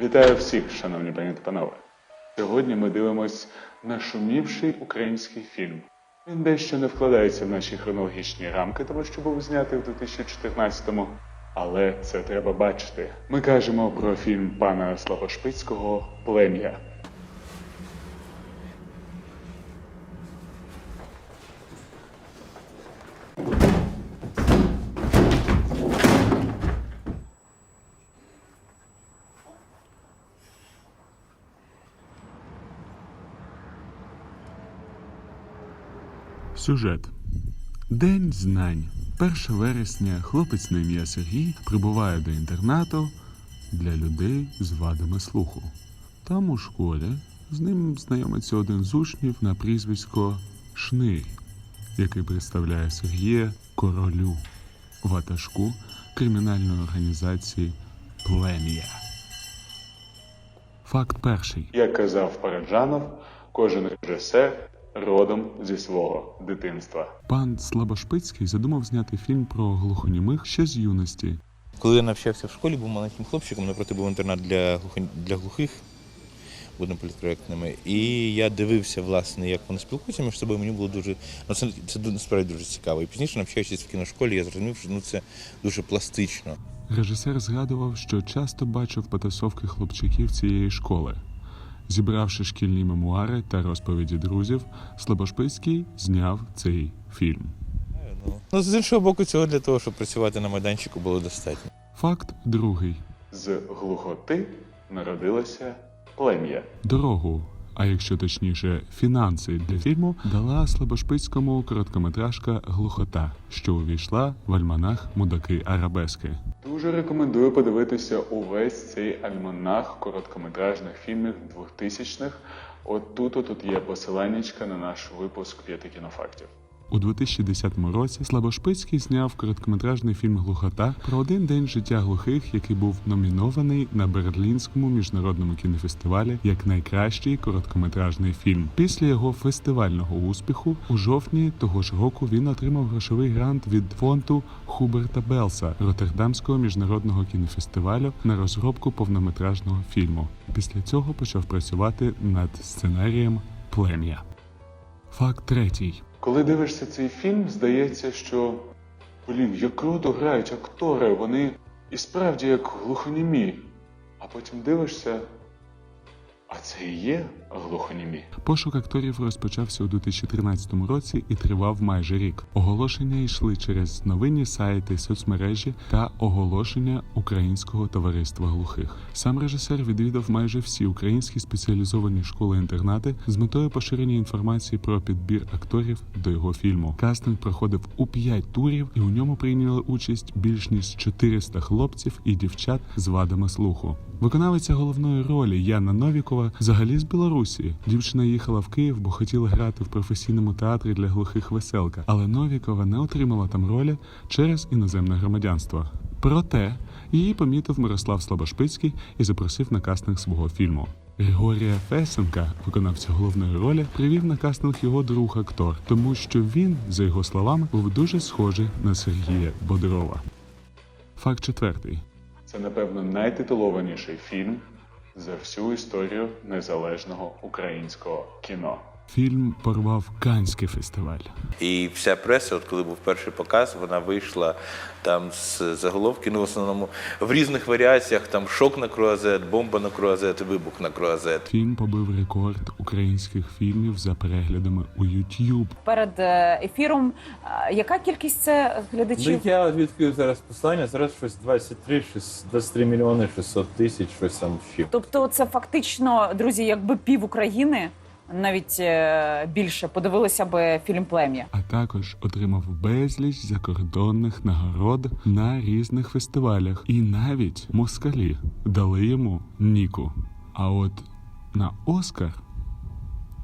Вітаю всіх, шановні пані та панове. Сьогодні ми дивимось нашумівший український фільм. Він дещо не вкладається в наші хронологічні рамки, тому що був знятий в 2014-му. Але це треба бачити. Ми кажемо про фільм пана Славошпицького Плем'я. Сюжет. День знань. 1 вересня хлопець на ім'я Сергій прибуває до інтернату для людей з вадами слуху. Там у школі з ним знайомиться один з учнів на прізвисько Шнир, який представляє Сергія королю ватажку кримінальної організації Плем'я. Факт перший. Як казав Параджанов, кожен режисер родом зі свого дитинства. Пан Слабошпицький задумав зняти фільм про глухонімих ще з юності. Коли я навчався в школі, був маленьким хлопчиком, напроти був інтернат для, глухо... для глухих, будемо політкоректними. І я дивився, власне, як вони спілкуються між собою. Мені було дуже. Ну, це, це насправді дуже цікаво. І пізніше, навчаючись в кіношколі, я зрозумів, що ну, це дуже пластично. Режисер згадував, що часто бачив потасовки хлопчиків цієї школи. Зібравши шкільні мемуари та розповіді друзів, Слабошпицький зняв цей фільм. Ну, ну, з іншого боку, цього для того, щоб працювати на майданчику, було достатньо. Факт другий. З глухоти народилося плем'я. Дорогу, а якщо точніше, фінанси для фільму дала Слабошпицькому короткометражка Глухота, що увійшла в альманах Мудаки Арабески. Дуже рекомендую подивитися увесь цей альманах короткометражних фільмів 2000-х. От тут тут є посиланнячка на наш випуск п'яти кінофактів. У 2010 році Слабошпицький зняв короткометражний фільм Глухота про один день життя глухих, який був номінований на Берлінському міжнародному кінофестивалі як найкращий короткометражний фільм. Після його фестивального успіху у жовтні того ж року він отримав грошовий грант від фонду Хуберта Белса Роттердамського міжнародного кінофестивалю на розробку повнометражного фільму. Після цього почав працювати над сценарієм Плем'я. Факт третій. Коли дивишся цей фільм, здається, що блін, як круто грають актори, вони і справді як глухонімі. А потім дивишся, а це і є глухонімі. Пошук акторів розпочався у 2013 році і тривав майже рік. Оголошення йшли через новинні сайти, соцмережі та оголошення Українського товариства глухих. Сам режисер відвідав майже всі українські спеціалізовані школи-інтернати з метою поширення інформації про підбір акторів до його фільму. Кастинг проходив у п'ять турів, і у ньому прийняли участь більш ніж 400 хлопців і дівчат з вадами слуху. Виконавиця головної ролі Яна Новікова взагалі з Білорусі. Дівчина їхала в Київ, бо хотіла грати в професійному театрі для глухих веселка, але Новікова не отримала там ролі через іноземне громадянство. Проте її помітив Мирослав Слабошпицький і запросив на кастинг свого фільму. Григорія Фесенка, виконавця головної ролі, привів на кастинг його друг актор, тому що він, за його словами, був дуже схожий на Сергія Бодрова. Факт четвертий. Це, напевно, найтитулованіший фільм за всю історію незалежного українського кіно. Фільм порвав Канський фестиваль. І вся преса, от коли був перший показ, вона вийшла там з заголовки, ну в основному в різних варіаціях: там шок на круазет, бомба на круазет, вибух на круазет. Фільм побив рекорд українських фільмів за переглядами у YouTube. перед е, ефіром. Е, Яка кількість це Ну, я відкрив зараз послання, зараз щось 23, щось 23 мільйони 600 тисяч, щось там ще. Тобто, це фактично, друзі, якби пів України, навіть е, більше подивилися би фільм Плем'я. а також отримав безліч закордонних нагород на різних фестивалях. І навіть москалі дали йому Ніку. А от на Оскар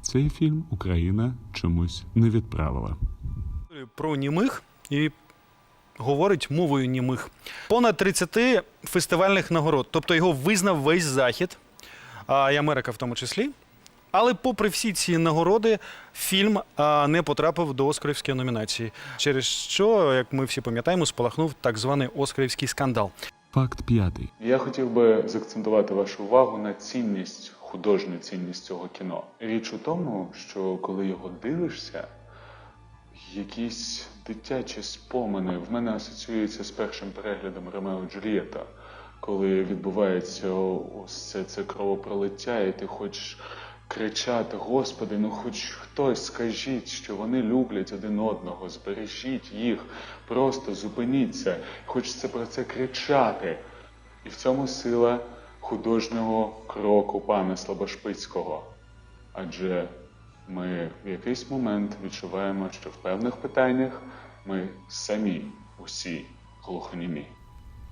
цей фільм Україна чомусь не відправила. про німих і говорить мовою німих. Понад 30 фестивальних нагород. Тобто його визнав весь захід, а і Америка в тому числі. Але попри всі ці нагороди, фільм а, не потрапив до Оскарівської номінації, через що, як ми всі пам'ятаємо, спалахнув так званий Оскарівський скандал. Факт п'ятий. Я хотів би заакцентувати вашу увагу на цінність, художню цінність цього кіно. Річ у тому, що коли його дивишся, якісь дитячі спомини в мене асоціюються з першим переглядом Ромео і Джульєта, коли відбувається ось це, це кровопролиття, і ти хочеш кричати: Господи, ну хоч хтось скажіть, що вони люблять один одного, збережіть їх, просто зупиніться. Хочеться про це кричати. І в цьому сила художнього кроку пана Слабошпицького. Адже ми в якийсь момент відчуваємо, що в певних питаннях ми самі усі глухонімі.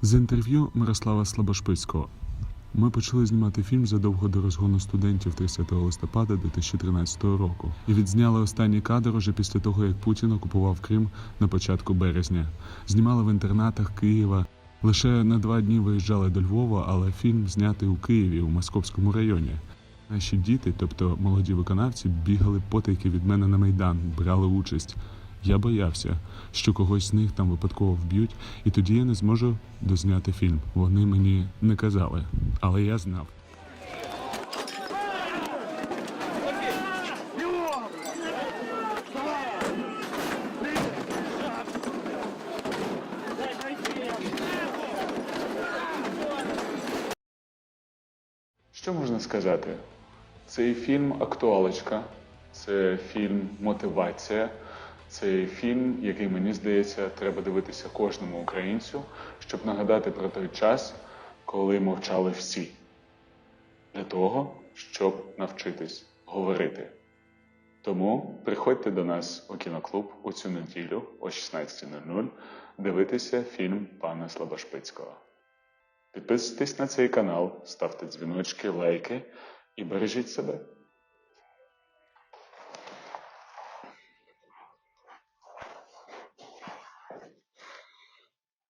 З інтерв'ю Мирослава Слабошпицького. Ми почали знімати фільм задовго до розгону студентів 30 листопада 2013 року і відзняли останній кадр уже після того, як Путін окупував Крим на початку березня. Знімали в інтернатах Києва. Лише на два дні виїжджали до Львова, але фільм знятий у Києві у Московському районі. Наші діти, тобто молоді виконавці, бігали потайки від мене на майдан, брали участь. Я боявся, що когось з них там випадково вб'ють, і тоді я не зможу дозняти фільм. Вони мені не казали, але я знав. Що можна сказати? Цей фільм актуалочка, це фільм мотивація, це фільм, який мені здається, треба дивитися кожному українцю, щоб нагадати про той час, коли мовчали всі, для того, щоб навчитись говорити. Тому приходьте до нас у кіноклуб у цю неділю о 16.00 дивитися фільм пана Слабошпицького. Підписуйтесь на цей канал, ставте дзвіночки, лайки і бережіть себе.